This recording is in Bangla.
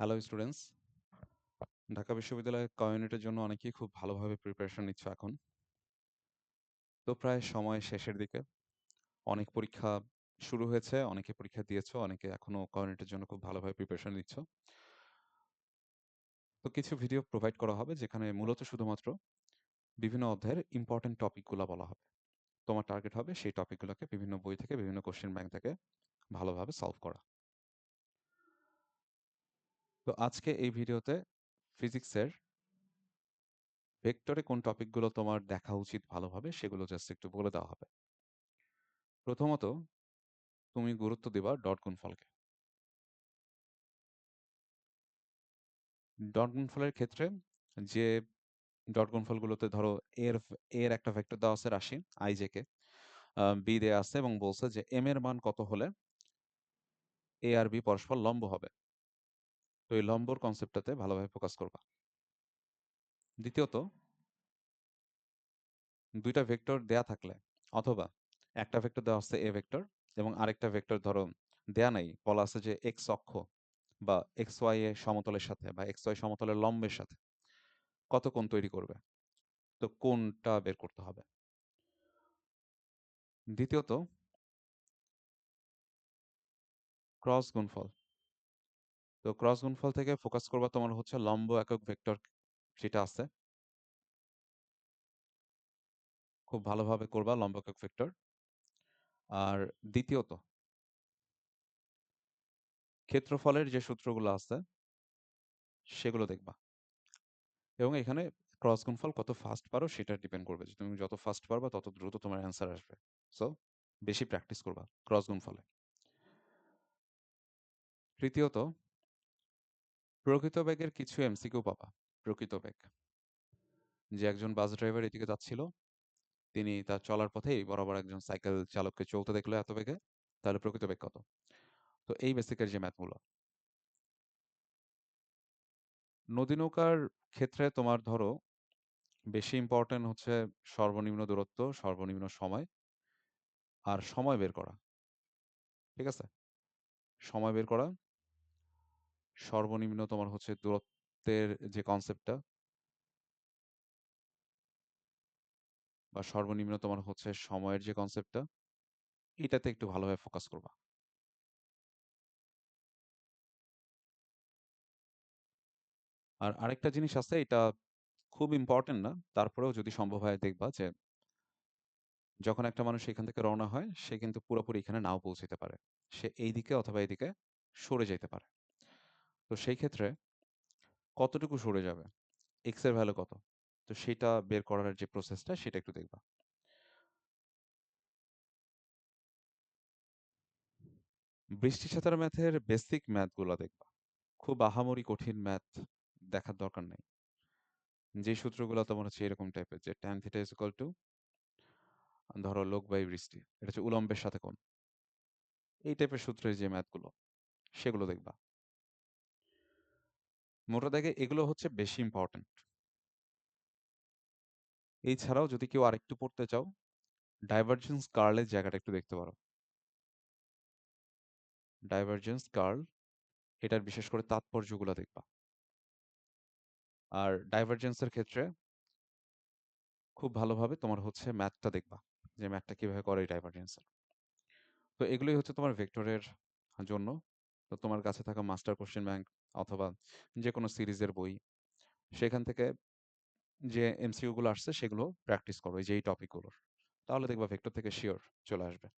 হ্যালো স্টুডেন্টস ঢাকা বিশ্ববিদ্যালয়ের কমিউনিটির জন্য অনেকেই খুব ভালোভাবে প্রিপারেশন নিচ্ছ এখন। তো প্রায় সময় শেষের দিকে। অনেক পরীক্ষা শুরু হয়েছে, অনেকে পরীক্ষা দিয়েছ, অনেকে এখনও কমিউনিটির জন্য খুব ভালোভাবে প্রিপারেশন নিচ্ছ। তো কিছু ভিডিও প্রোভাইড করা হবে, যেখানে মূলত শুধুমাত্র বিভিন্ন অধ্যায়ের ইম্পর্টেন্ট টপিকগুলো বলা হবে। তোমার টার্গেট হবে সেই টপিকগুলোকে বিভিন্ন বই থেকে, বিভিন্ন কোশ্চেন ব্যাংক থেকে ভালোভাবে সলভ করা। তো আজকে এই ভিডিওতে ফিজিক্সের ভেক্টরে কোন টপিকগুলো তোমার দেখা উচিত ভালোভাবে সেগুলো জাস্ট একটু বলে দেওয়া হবে। প্রথমত, তুমি গুরুত্ব দিবা ডট গুণফলকে। ডট গুণফলের ক্ষেত্রে যে ডট গুণফলগুলোতে ধরো এর এর একটা ভেক্টর দেওয়া আছে রাশি আইজে কে বি দেওয়া আছে এবং বলছে যে এম এর মান কত হলে এ আর বি পরস্পর লম্ব হবে। তো এই লম্বর কনসেপ্টটাতে ভালোভাবে ফোকাস করবা। দ্বিতীয়ত দুইটা ভেক্টর দেয়া থাকলে অথবা একটা ভেক্টর দেওয়া আছে এ ভেক্টর এবং আরেকটা ভেক্টর ধরো দেয়া নাই, বলা আছে যে এক্স অক্ষ বা এক্স ওয়াই এ সমতলের সাথে বা এক্স ওয়াই সমতলের লম্বের সাথে। কত কোণ তৈরি করবে? তো কোনটা বের করতে হবে। দ্বিতীয়ত ক্রস গুণফল। তো ক্রস গুণফল থেকে ফোকাস করবা তোমার হচ্ছে লম্ব একক ভেক্টর সেটা আছে। খুব ভালোভাবে করবা লম্ব একক ভেক্টর আর দ্বিতীয়ত, ক্ষেত্রফলের যে সূত্রগুলো আছে, সেগুলো দেখবা। এবং এখানে ক্রস গুণফল কত ফাস্ট পারো সেটা ডিপেন্ড করবে তুমি যত ফাস্ট পারবা তত দ্রুত তোমার অ্যান্সার আসবে। সো বেশি প্র্যাকটিস করবা ক্রস গুণফলে তৃতীয়ত প্রকৃত বেগের কিছু এমসিকিউ পাবা, প্রকৃত বেগ যে একজন বাস ড্রাইভার এদিকে যাচ্ছিল, তিনি তার চলার পথেই বরাবর একজন সাইকেল চালককে চলতে দেখল এত বেগে তাহলে প্রকৃত বেগ কত? তো এই বেসিকের যে ম্যাথগুলো নদী নৌকার ক্ষেত্রে তোমার ধরো, বেশি ইম্পর্টেন্ট হচ্ছে সর্বনিম্ন দূরত্ব, সর্বনিম্ন সময় আর সময় বের করা। ঠিক আছে? সময় বের করা সর্বনিম্ন তোমার হচ্ছে দূরত্বের যে কনসেপ্টটা বা সর্বনিম্ন তোমার হচ্ছে সময়ের যে কনসেপ্টটা এটাতে একটু ভালোভাবে ফোকাস করবা। আর আরেকটা জিনিস আছে, এটা খুব ইম্পর্টেন্ট না, তারপরেও যদি সম্ভব হয় দেখবা যে, যখন একটা মানুষ এখান থেকে রওনা হয়, সে কিন্তু পুরোপুরি এখানে নাও পৌঁছতে পারে। সে এই দিকে অথবা এইদিকে সরে যেতে পারে। তো সেই ক্ষেত্রে কতটুকু সরে যাবে? এক্সের ভ্যালু কত? তো সেটা বের করার যে প্রসেসটা সেটা একটু দেখবা। বৃষ্টি ছাতার ম্যাথের বেসিক ম্যাথগুলো দেখবা। খুব আহামরি কঠিন ম্যাথ দেখার দরকার নেই। যে সূত্রগুলো তোমার হচ্ছে এরকম টাইপের যে tan theta is equal to ধরো লোক বাই বৃষ্টি, এটা হচ্ছে উলম্বের সাথে কোন এই টাইপের সূত্রের যে ম্যাথগুলো সেগুলো দেখবা। মোটা দেখে এগুলো হচ্ছে বেশি ইম্পর্টেন্ট এছাড়াও যদি কেউ আরেকটু পড়তে চাও ডাইভারজেন্স কার্লের জায়গাটা একটু দেখতে পারো। ডাইভারজেন্স কার্ল এটার বিশেষ করে তাৎপর্যগুলো দেখবা। আর ডাইভারজেন্সের ক্ষেত্রে খুব ভালোভাবে তোমার হচ্ছে ম্যাথটা দেখবা, যে ম্যাথটা কীভাবে করে এই তো এগুলোই হচ্ছে তোমার ভেক্টরের জন্য তো তোমার কাছে থাকা মাস্টার কোশ্চেন ব্যাংক অথবা যে কোনো সিরিজের বই, সেখান থেকে যে এমসিকিউ গুলো আসছে সেগুলো প্র্যাকটিস করো, এই যে এই টপিকগুলোর। তাহলে দেখবা ভেক্টর থেকে শিওর চলে আসবে।